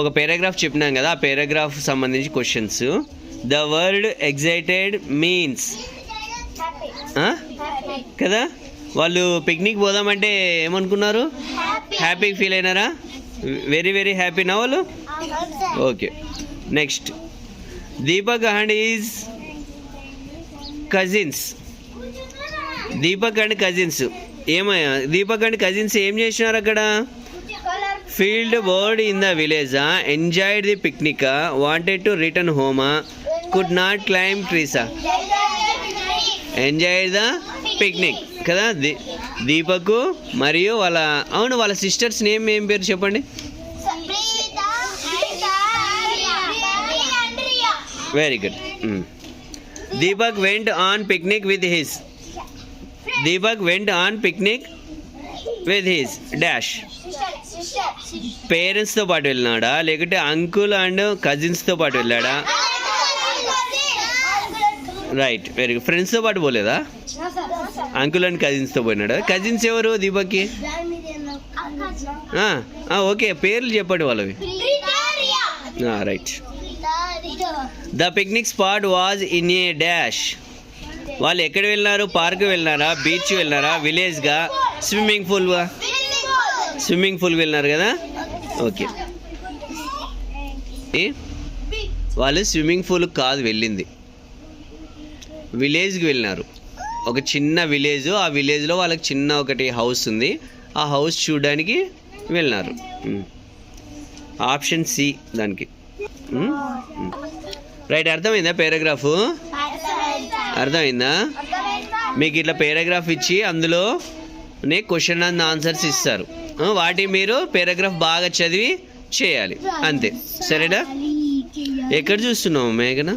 ఒక పారాగ్రాఫ్ చెప్పినాం కదా ఆ పారాగ్రాఫ్ సంబంధించి questions the word excited means కదా? వాళ్ళు పిక్నిక్ పోదామంటే ఏమనుకున్నారు? హ్యాపీ ఫీల్ అయినారా? వెరీ వెరీ హ్యాపీ నా వాళ్ళు? Okay next Deepak and is cousins Deepak and cousins ఏమయ్యా? దీపక్ అండ్ కజిన్స్ ఏం చేసినారు అక్కడ? Field word in the village? Enjoyed the picnic wanted to return home could not climb trees enjoy the picnic కదా? దీ దీపక్ మరియు వాళ్ళ అవును వాళ్ళ సిస్టర్స్ నేమ్ ఏం పేరు చెప్పండి? Very good Deepak went on picnic with his Deepak went on picnic with his dash పేరెంట్స్తో పాటు వెళ్ళినాడా? లేకుంటే అంకుల్ అండ్ కజిన్స్తో పాటు వెళ్ళాడా? రైట్ వెరీ గుడ్ ఫ్రెండ్స్తో పాటు పోలేదా? అంకుల్ అండ్ కజిన్స్తో పోయినాడా? కజిన్స్ ఎవరు? దీపక్కి? ఆ, ఆ, ఓకే పేర్లు చెప్పండి వాళ్ళవి. Right the picnic spot was in a dash వాళ్ళు ఎక్కడ వెళ్ళినారు? పార్క్ వెళ్ళినారా? బీచ్ వెళ్ళినారా? విలేజ్గా స్విమ్మింగ్ పూల్గా స్విమ్మింగ్ పూల్ వెళ్ళినారు కదా? ఓకే. వాళ్ళు స్విమ్మింగ్ పూల్ కాదు వెళ్ళింది. విలేజ్కి వెళ్ళినారు. ఒక చిన్న విలేజ్ ఆ విలేజ్లో వాళ్ళకి చిన్న ఒకటి హౌస్ ఉంది. ఆ హౌస్ చూడడానికి వెళ్ళినారు. ఆప్షన్ సి దానికి. రైట్ అర్థమైందా పారాగ్రాఫ్ అర్థమైందా? మీకు ఇట్లా పేరాగ్రాఫ్ ఇచ్చి అందులో క్వశ్చన్ అండ్ ఆన్సర్స్ ఇస్తారు. వాటి మీరు పేరాగ్రాఫ్ బాగా చదివి చేయాలి. అంతే. సరేనా? ఎక్కడ చూస్తున్నావు మేఘన?